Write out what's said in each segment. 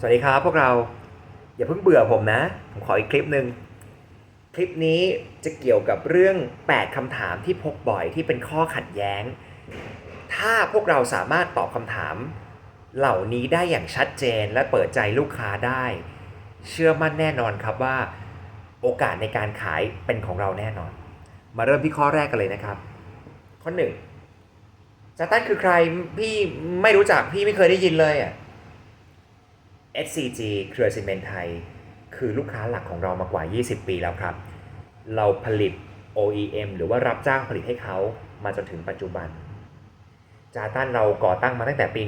สวัสดีครับพวกเราอย่าเพิ่งเบื่อผมนะ ผมขออีกคลิปหนึ่งคลิปนี้จะเกี่ยวกับเรื่อง 8คำถามที่พบบ่อยที่เป็นข้อขัดแย้ง ถ้าพวกเราสามารถตอบคำถาม เหล่านี้ได้อย่างชัดเจนและเปิดใจลูกค้าได้ เชื่อมั่นแน่นอนครับว่า โอกาสในการขายเป็นของเราแน่นอน มาเริ่มที่ข้อแรกกันเลยนะครับ ข้อหนึ่งจาตันคือใครพี่ไม่รู้จักพี่ไม่เคยได้ยินเลยอะ SCG เครือซีเมนต์ไทย คือลูกค้าหลักของเรามากว่า 20 ปีแล้วครับ เราผลิต OEM หรือว่ารับจ้างผลิตให้เขามาจนถึงปัจจุบัน จาตันเราก่อตั้งมาตั้งแต่ปี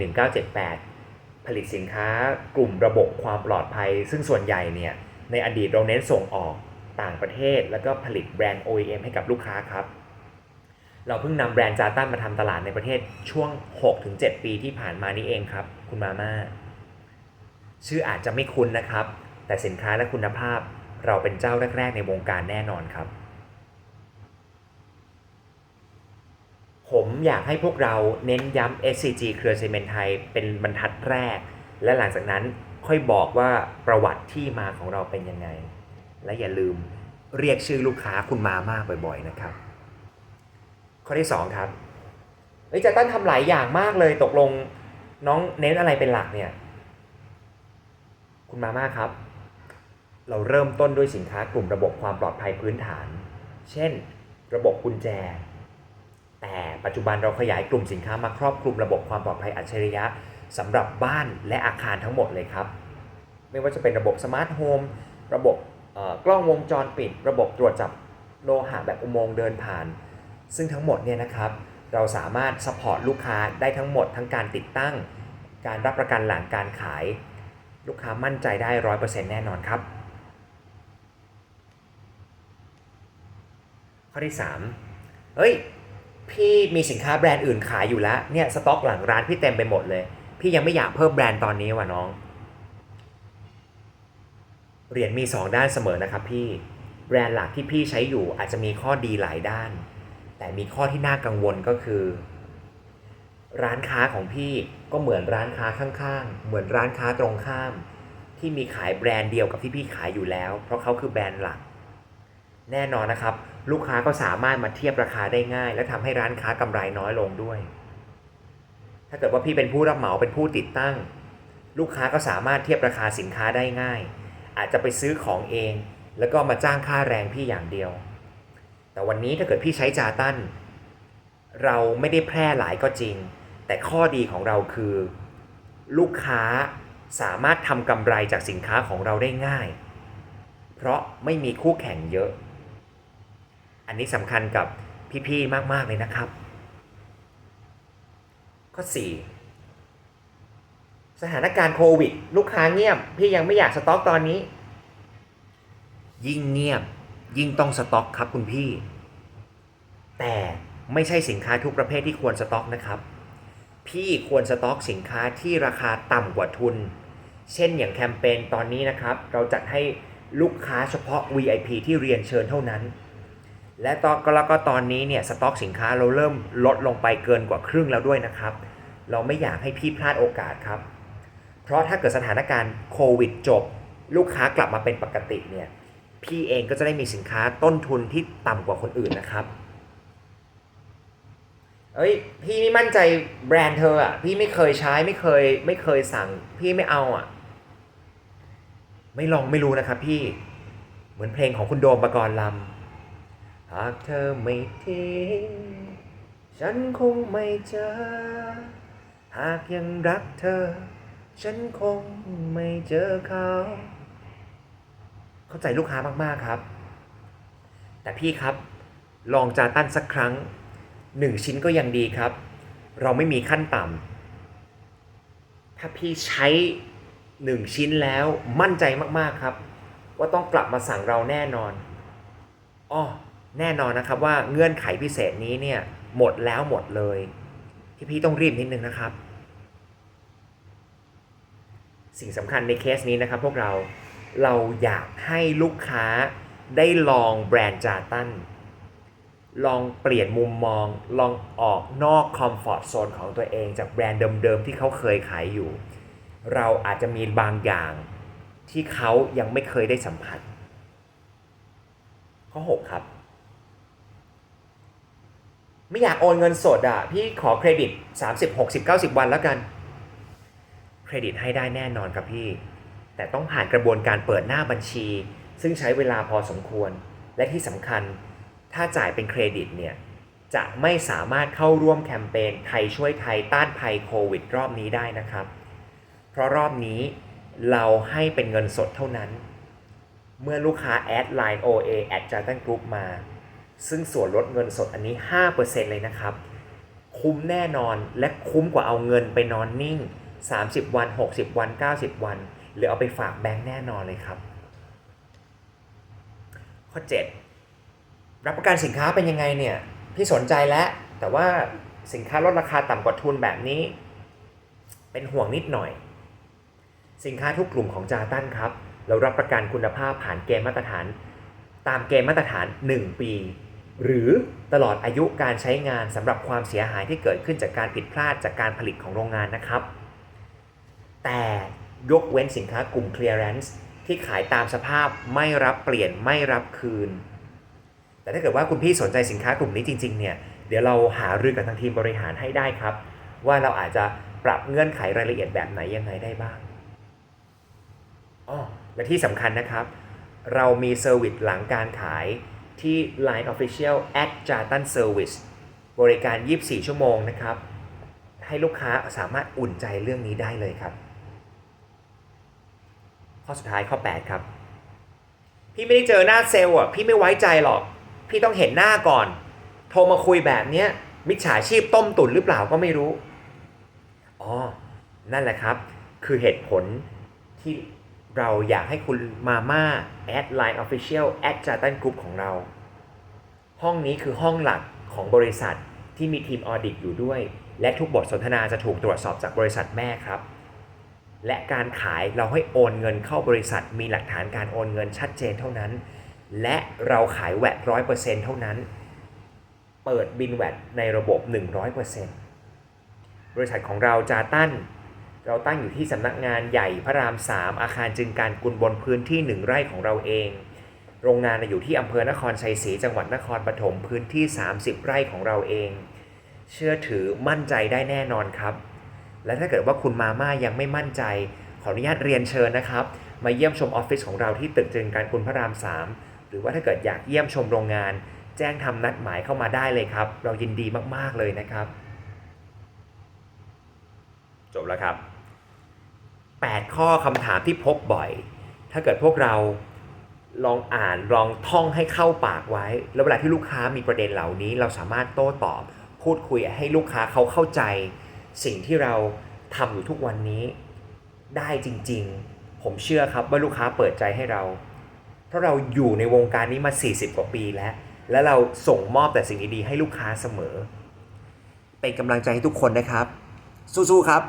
1978 ผลิตสินค้ากลุ่มระบบความปลอดภัย ซึ่งส่วนใหญ่เนี่ย ในอดีตเราเน้นส่งออกต่างประเทศ แล้วก็ผลิตแบรนด์ OEM ให้กับลูกค้าครับ เราเพิ่งนำแบรนด์จาตันมาทำตลาดในประเทศช่วง 6-7 ปีที่ผ่านมานี้เองครับ คุณมาม่า ชื่ออาจจะไม่คุ้นนะครับ แต่สินค้าและคุณภาพเราเป็นเจ้าแรก ๆ ในวงการแน่นอนครับ ผมอยากให้พวกเราเน้นย้ำ SCG เครือซีเมนต์ไทยเป็นบรรทัดแรก และหลังจากนั้นค่อยบอกว่าประวัติที่มาของเราเป็นยังไง และอย่าลืมเรียกชื่อลูกค้าคุณมามากบ่อยๆนะครับ ข้อที่ 2 ครับเฮ้ยจะตั้นทำหลายอย่างมากเลยตกลงน้องเน้นอะไรเป็นหลักเนี่ย คุณมาม่าครับ เราเริ่มต้นด้วยสินค้ากลุ่มระบบความปลอดภัยพื้นฐาน เช่น ระบบกุญแจ แต่ปัจจุบันเราขยายกลุ่มสินค้ามาครอบคลุมระบบความปลอดภัยอัจฉริยะสำหรับบ้านและอาคารทั้งหมดเลยครับ ไม่ว่าจะเป็นระบบสมาร์ทโฮมระบบกล้องวงจรปิด ระบบตรวจจับโลหะแบบอุโมงค์เดินผ่าน ซึ่งทั้งหมดเนี่ยนะครับ เราสามารถสปอร์ตลูกค้าได้ทั้งหมดทั้งการติดตั้ง การรับประกันหลังการขาย ลูกค้ามั่นใจได้ร้อยเปอร์เซ็นต์แน่นอนครับ ข้อที่3เฮ้ย พี่มีสินค้าแบรนด์อื่นขายอยู่แล้ว เนี่ยสต็อกหลังร้านพี่เต็มไปหมดเลย พี่ยังไม่อยากเพิ่มแบรนด์ตอนนี้ว่ะน้อง เหรียญมี 2 ด้านเสมอนะครับพี่ แบรนด์หลักที่พี่ใช้อยู่อาจจะมีข้อดีหลายด้าน แต่มีข้อที่น่ากังวลก็คือ ร้านค้าของพี่ก็เหมือนร้านค้าข้างๆ เหมือนร้านค้าตรงข้าม ที่มีขายแบรนด์เดียวกับที่พี่ขายอยู่แล้ว เพราะเขาคือแบรนด์หลัก แน่นอนนะครับ ลูกค้าก็สามารถมาเทียบราคาได้ง่าย และทำให้ร้านค้ากำไรน้อยลงด้วย ถ้าเกิดว่าพี่เป็นผู้รับเหมาเป็นผู้ติดตั้ง ลูกค้าก็สามารถเทียบราคาสินค้าได้ง่าย อาจจะไปซื้อของเอง แล้วก็มาจ้างค่าแรงพี่อย่างเดียว แต่วันนี้ถ้าเกิดพี่ใช้จาตันเราไม่ได้แพร่หลายก็จริง แต่ข้อดีของเราคือลูกค้าสามารถทำกำไรจากสินค้าของเราได้ง่าย เพราะไม่มีคู่แข่งเยอะ อันนี้สำคัญกับพี่ๆมากๆเลยนะครับ ข้อ 4 สถานการณ์โควิด ลูกค้าเงียบ พี่ยังไม่อยากสต็อกตอนนี้ ยิ่งเงียบยิ่งต้องสต็อกครับคุณพี่ แต่ไม่ใช่สินค้าทุกประเภทที่ควรสต็อกนะครับ พี่ควรสต็อกสินค้าที่ราคาต่ำกว่าทุน เช่นอย่างแคมเปญตอนนี้นะครับ เราจัดให้ลูกค้าเฉพาะ VIP ที่เรียนเชิญเท่านั้น และตอนก็แล้วก็ตอนนี้เนี่ยสต็อกสินค้าเราเริ่มลดลงไปเกินกว่าครึ่งแล้วด้วยนะครับ เราไม่อยากให้พี่พลาดโอกาสครับ เพราะถ้าเกิดสถานการณ์โควิดจบ ลูกค้ากลับมาเป็นปกติเนี่ยพี่เองก็จะได้มีสินค้าต้นทุนที่ต่ำกว่าคนอื่นนะครับ เอ้ยพี่ไม่มั่นใจแบรนด์เธออะพี่ไม่เคยใช้ไม่เคยไม่เคยสั่ง พี่ไม่เอาอะ ไม่ลองไม่รู้นะครับพี่เหมือนเพลงของคุณโดมปกรณ์ลำหากเธอไม่ทิ้งฉันคงไม่เจอ หากยังรักเธอ ฉันคงไม่เจอเขา เข้าใจลูกค้ามากๆครับ แต่พี่ครับลองจาตั้นสักครั้ง หนึ่งชิ้นก็ยังดีครับ เราไม่มีขั้นต่ำถ้าพี่ใช้หนึ่งชิ้นแล้วมั่นใจมากๆครับ ว่าต้องกลับมาสั่งเราแน่นอนอ้อแน่นอนนะครับว่าเงื่อนไขพิเศษนี้เนี่ยหมดแล้วหมดเลย ที่พี่ต้องรีบนิดนึงนะครับ สิ่งสำคัญในเคสนี้นะครับพวกเราเราอยากให้ลูกค้าได้ลองแบรนด์จาตัน ลองเปลี่ยนมุมมอง ลองออกนอกคอมฟอร์ทโซนของตัวเองจากแบรนด์เดิมๆที่เขาเคยขายอยู่ เราอาจจะมีบางอย่างที่เขายังไม่เคยได้สัมผัส ข้อ 6 ครับ ไม่อยากโอนเงินสดอะ พี่ขอเครดิต 30 60 90 วันแล้วกัน เครดิตให้ได้แน่นอนครับพี่ แต่ต้องผ่านกระบวนการเปิดหน้าบัญชี ซึ่งใช้เวลาพอสมควรและที่สำคัญ ถ้าจ่ายเป็นเครดิตเนี่ยจะไม่สามารถเข้าร่วมแคมเปญไทยช่วยไทยต้านภัยโควิดรอบนี้ได้นะครับ เพราะรอบนี้เราให้เป็นเงินสดเท่านั้น เมื่อลูกค้าแอดไลน์ OA แอดจาตันกรุ๊ปมา ซึ่งส่วนลดเงินสดอันนี้ 5%เลยนะครับ คุ้มแน่นอนและคุ้มกว่าเอาเงินไปนอนนิ่ง 30 วัน 60 วัน 90 วัน หรือเอาไปฝากแบงค์แน่นอนเลยครับ ข้อ 7 รับประกันสินค้าเป็นยังไงเนี่ยพี่สนใจแล้วแต่ว่าสินค้าลดราคาต่ำกว่าทุนแบบนี้ เป็นห่วงนิดหน่อย สินค้าทุกกลุ่มของจาตันครับ เรารับประกันคุณภาพผ่านเกณฑ์มาตรฐาน ตามเกณฑ์มาตรฐาน 1 ปี หรือตลอดอายุการใช้งานสำหรับความเสียหายที่เกิดขึ้นจากการผิดพลาดจากการผลิตของโรงงานนะครับ แต่ยกเว้นสินค้ากลุ่ม clearance ที่ขายตามสภาพไม่รับเปลี่ยนไม่รับคืน แต่ถ้าเกิดว่าคุณพี่สนใจสินค้ากลุ่มนี้จริงๆเนี่ยเดี๋ยวเราหารือกับทางทีมบริหารให้ได้ครับ ว่าเราอาจจะปรับเงื่อนไขรายละเอียดแบบไหนยังไงได้บ้างอ๋อและที่สำคัญนะครับ เรามีเซอร์วิสหลังการขายที่ Line Official at Jatan Service บริการ 24 ชั่วโมงนะครับ ให้ลูกค้าสามารถอุ่นใจเรื่องนี้ได้เลยครับ ข้อสุดท้ายข้อ 8 ครับ พี่ไม่ได้เจอหน้าเซลล์อะ พี่ไม่ไว้ใจหรอก พี่ต้องเห็นหน้าก่อน โทรมาคุยแบบเนี้ยมิจฉาชีพต้มตุ๋นหรือเปล่าก็ไม่รู้ อ๋อ นั่นแหละครับ คือเหตุผลที่เราอยากให้คุณมาม่าแอดไลน์ Official แอดจาตันกรุ๊ปของเรา ห้องนี้คือห้องหลักของบริษัทที่มีทีมออดิตอยู่ด้วย และทุกบทสนทนาจะถูกตรวจสอบจากบริษัทแม่ครับ และการขายเราให้โอนเงินเข้าบริษัทมีหลักฐานการโอนเงินชัดเจนเท่านั้น และเราขายแวดร้อยเปอร์เซ็นต์เท่านั้น เปิดบินแวดในระบบ 100%บริษัทของเราจาตันเราตั้งอยู่ที่สำนักงานใหญ่พระราม 3 อาคารจึงการกุลบนพื้นที่ 1 ไร่ของเราเอง โรงงานอยู่ที่อำเภอนครชัยศรีจังหวัดนครปฐมพื้นที่ 30 ไร่ของเราเอง เชื่อถือมั่นใจได้แน่นอนครับ และถ้าเกิดว่าคุณมาม่ายังไม่มั่นใจ ขออนุญาตเรียนเชิญนะครับมาเยี่ยมชมออฟฟิศของเราที่ตึกจึงการกุลพระราม 3 หรือว่าถ้าเกิดอยากเยี่ยมชมโรงงาน แจ้งทำนัดหมายเข้ามาได้เลยครับ เรายินดีมากๆเลยนะครับ จบแล้วครับ 8 ข้อคำถามที่พบบ่อย ถ้าเกิดพวกเราลองอ่านลองท่องให้เข้าปากไว้ แล้วเวลาที่ลูกค้ามีประเด็นเหล่านี้ เราสามารถโต้ตอบ พูดคุยให้ลูกค้าเขาเข้าใจ สิ่งที่เราทำอยู่ทุกวันนี้ได้จริง ๆ ผมเชื่อครับว่าลูกค้าเปิดใจให้เรา เพราะเราอยู่ในวงการนี้มา 40 กว่าปีแล้ว และเราส่งมอบแต่สิ่งดีๆให้ลูกค้าเสมอ เป็นกำลังใจให้ทุกคนนะครับ สู้ๆครับ